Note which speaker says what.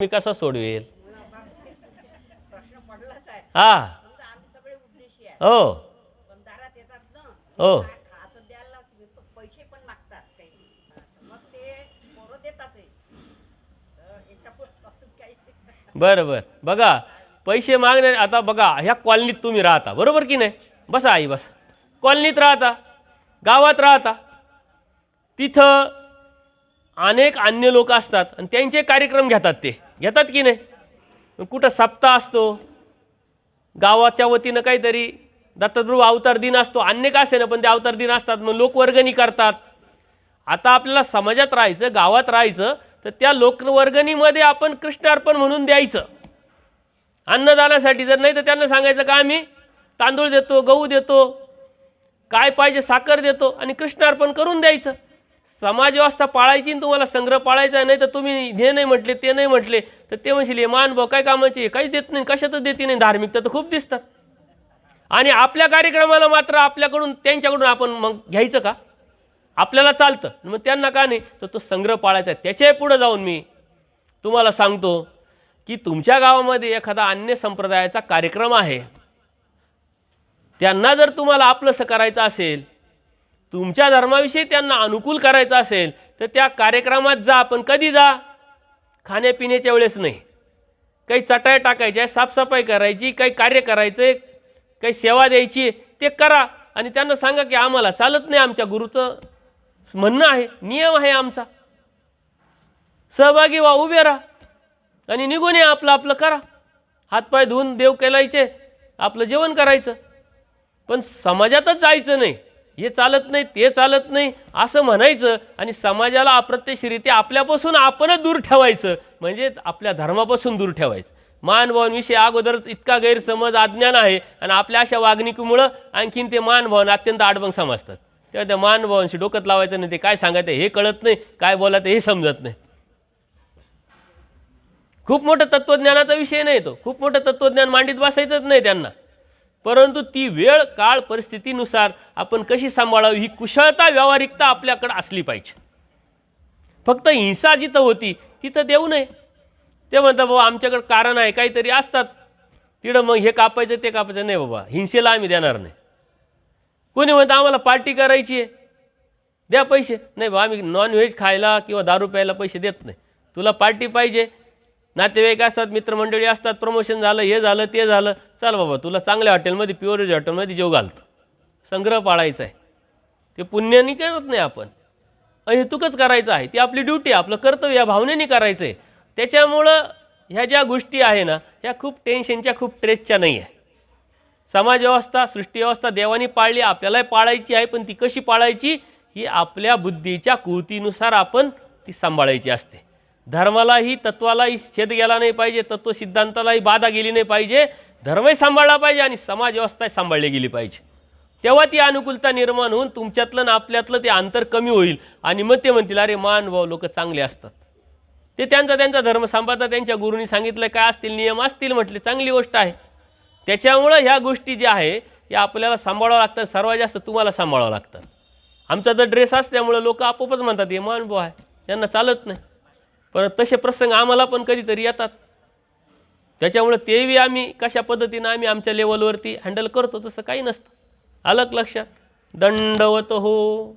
Speaker 1: मी कसा सोडवेल? हा. हो. हो. बरं बरं. बघा पैसे मागणे आता बघा ह्या कॉलनीत तुम्ही राहता बरोबर की नाही? बसा आई बस. कॉलनीत राहता गावात राहता तिथं अनेक अन्य लोक असतात आणि त्यांचे कार्यक्रम घेतात ते. घेतात की नाही? कुठं सप्ताह असतो गावाच्या वतीनं काहीतरी दत्तप्रभू अवतार दिन असतो अन्य का असे ना पण ते अवतार दिन असतात मग लोकवर्गणी करतात. आता आपल्याला समाजात राहायचं गावात राहायचं तर त्या लोकवर्गणीमध्ये आपण कृष्णार्पण म्हणून द्यायचं. अन्नदानासाठी जर नाही तर त्यांना सांगायचं का आम्ही तांदूळ देतो गहू देतो काय पाहिजे साखर देतो आणि कृष्णार्पण करून द्यायचं. समाज व्यवस्था पाळायची आणि तुम्हाला संग्रह पाळायचा नाही तर तुम्ही हे नाही म्हटले ते नाही म्हटले तर ते म्हणशील हे मान भाऊ काय कामाचे काहीच देत नाही कशातच देते नाही. धार्मिकता तर खूप दिसतात. आणि आपल्या कार्यक्रमाला मात्र आपल्याकडून त्यांच्याकडून आपण मग घ्यायचं का? आपल्याला चालतं. मग त्यांना का नाही? तर तो संग्रह पाळायचा आहे. त्याच्या पुढं जाऊन मी तुम्हाला सांगतो की तुमच्या गावामध्ये एखादा अन्य संप्रदायाचा कार्यक्रम आहे. त्यांना जर तुम्हाला आपलंसं करायचं असेल तुमच्या धर्माविषयी त्यांना अनुकूल करायचं असेल तर त्या कार्यक्रमात जा पण कधी जा? खाण्यापिण्याच्या वेळेस नाही. काही चटाया टाकायच्या साफसफाई करायची काही कार्य करायचं आहे काही सेवा द्यायची ते करा. आणि त्यांना सांगा की आम्हाला चालत नाही आमच्या गुरुचं म्हणणं आहे नियम आहे आमचा. सहभागी व्हा उभे राहा. आणि निघून या आपलं आपलं करा. हातपाय धुवून देव केलायचे आपलं जेवण करायचं. पण समाजातच जायचं नाही. हे चालत नाही ते चालत नाही असं म्हणायचं आणि समाजाला अप्रत्यक्षरित्या आपल्यापासून आपणच दूर ठेवायचं. म्हणजे आपल्या धर्मापासून दूर ठेवायचं. मानभावांविषयी अगोदरच इतका गैरसमज अज्ञान आहे आणि आपल्या अशा वागणुकीमुळं आणखीन ते मानभावन अत्यंत आडबंग समजतात. तेव्हा त्या मानभावांशी डोकत लावायचं नाही ते काय सांगायचं हे कळत नाही काय बोलायचं हे समजत नाही. खूप मोठं तत्त्वज्ञानाचा विषय नाही तो. खूप मोठं तत्त्वज्ञान मांडीत बसायचंच नाही त्यांना. परंतु ती वेळ काळ परिस्थितीनुसार आपण कशी सांभाळावी ही कुशळता व्यावहारिकता आपल्याकडं असली पाहिजे. फक्त हिंसा जिथं होती तिथं देऊ नये. ते म्हणतात बाबा आमच्याकडं कारण आहे काहीतरी असतात. तिकडं मग हे कापायचं ते कापायचं. नाही बाबा हिंसेला आम्ही देणार नाही. कोणी म्हणतं आम्हाला पार्टी करायची आहे. द्या पैसे. नाही बाबा आम्ही नॉनव्हेज खायला किंवा दारू प्यायला पैसे देत नाही. तुला पार्टी पाहिजे नातेवाईक असतात मित्रमंडळी असतात प्रमोशन झालं हे झालं ते झालं. चल बाबा तुला चांगल्या हॉटेलमध्ये प्युअरेज हॉटेलमध्ये जेव घालतो. संग्रह पाळायचा आहे. ते पुण्याने करत नाही आपण. अहेतुकच करायचं आहे. ती आपली ड्युटी आपलं कर्तव्य या भावनेने करायचं आहे. त्याच्यामुळं ह्या ज्या गोष्टी आहे ना ह्या खूप टेन्शनच्या खूप ट्रेसच्या नाही आहे समाजव्यवस्था सृष्टीव्यवस्था देवानी पाळली आपल्यालाही पाळायची आहे पण ती कशी पाळायची? ही आपल्या बुद्धीच्या कृतीनुसार आपण ती सांभाळायची असते. धर्मालाही तत्वालाही छेद गेला नाही पाहिजे तत्वसिद्धांतालाही बाधा गेली नाही पाहिजे. धर्मही सांभाळला पाहिजे आणि समाजव्यवस्थाही सांभाळली गेली पाहिजे. तेव्हा ती अनुकूलता निर्माण होऊन तुमच्यातलं आणि आपल्यातलं ते अंतर कमी होईल. आणि मग ते म्हणतील अरे मान भाऊ लोक चांगले असतात. ते त्यांचा त्यांचा धर्म सांभाळतात त्यांच्या गुरुनी सांगितलं काय असतील नियम असतील म्हटले चांगली गोष्ट आहे. त्याच्यामुळं ह्या गोष्टी ज्या आहे या आपल्याला सांभाळावं लागतात सर्वात जास्त तुम्हाला सांभाळावं लागतं. आमचा जर ड्रेस असल्यामुळं लोक आपोआपच म्हणतात हे मानभो आहे यांना चालत नाही. परत तसे प्रसंग आम्हाला पण कधीतरी येतात. त्याच्यामुळे तेही आम्ही कशा पद्धतीनं आम्ही आमच्या लेवलवरती हँडल करतो तसं काही नसतं. अलग लक्षात. दंडवत हो.